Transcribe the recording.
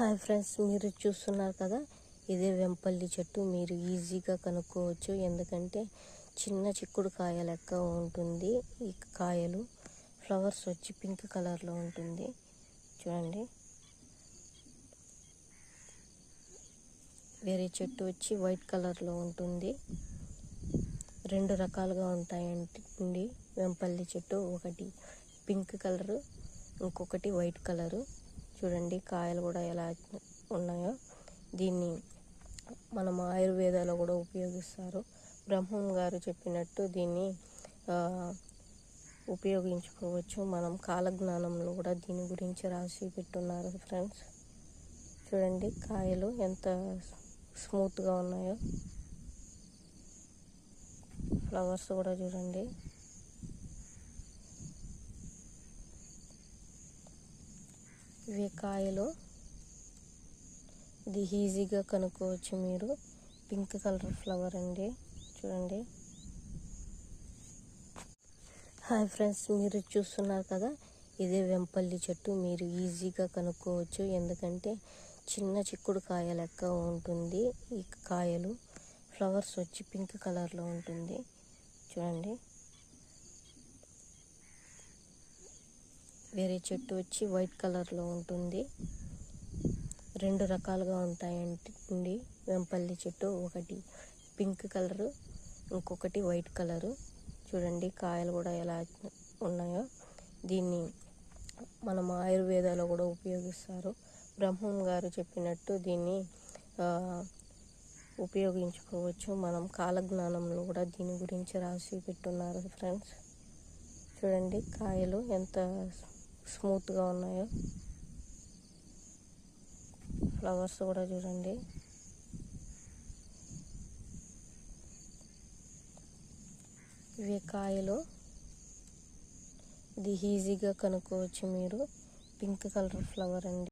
Hi friends మీరు చూస్తున్నారు కదా? ఇదే వెంపల్లి చెట్టు. మీరు ఈజీగా కనుక్కోవచ్చు. ఎందుకంటే చిన్న చిక్కుడు కాయ లెక్క ఉంటుంది. ఈ కాయలు ఫ్లవర్స్ వచ్చి పింక్ కలర్లో ఉంటుంది. చూడండి. వేరే చెట్టు వచ్చి వైట్ కలర్లో ఉంటుంది. రెండు రకాలుగా ఉంటాయండి. వెంపల్లి చెట్టు ఒకటి పింక్ కలరు ఇంకొకటి వైట్ కలరు. చూడండి కాయలు కూడా ఎలా ఉన్నాయో. దీన్ని మనం ఆయుర్వేదాలో కూడా ఉపయోగిస్తారు. బ్రహ్మం గారు చెప్పినట్టు దీన్ని ఉపయోగించుకోవచ్చు. మనం కాలజ్ఞానంలో కూడా దీని గురించి రాసి పెట్టున్నారు ఫ్రెండ్స్. చూడండి కాయలు ఎంత స్మూత్గా ఉన్నాయో. ఫ్లవర్స్ కూడా చూడండి. ఇవి కాయలు ఇది ఈజీగా కనుక్కోవచ్చు మీరు. పింక్ కలర్ ఫ్లవర్ అండి. చూడండి. హాయ్ ఫ్రెండ్స్ మీరు చూస్తున్నారు కదా ఇదే వెంపల్లి చెట్టు. మీరు ఈజీగా కనుక్కోవచ్చు. ఎందుకంటే చిన్న చిక్కుడు కాయ లెక్క ఉంటుంది. ఈ కాయలు ఫ్లవర్స్ వచ్చి పింక్ కలర్లో ఉంటుంది. చూడండి. వేరే చెట్టు వచ్చి వైట్ కలర్లో ఉంటుంది. రెండు రకాలుగా ఉంటాయండి. వెంపల్లి చెట్టు ఒకటి పింక్ కలరు ఇంకొకటి వైట్ కలరు. చూడండి కాయలు కూడా ఎలా ఉన్నాయో. దీన్ని మనం ఆయుర్వేదాలో కూడా ఉపయోగిస్తారు. బ్రహ్మం గారు చెప్పినట్టు దీన్ని ఉపయోగించుకోవచ్చు. మనం కాలజ్ఞానంలో కూడా దీని గురించి రాసి పెట్టున్నారు ఫ్రెండ్స్. చూడండి కాయలు ఎంత స్మూత్గా ఉన్నాయో. ఫ్లవర్స్ కూడా చూడండి. ఇవి కాయలు. ఇది ఈజీగా కనుక్కోవచ్చు మీరు. పింక్ కలర్ ఫ్లవర్ అండి.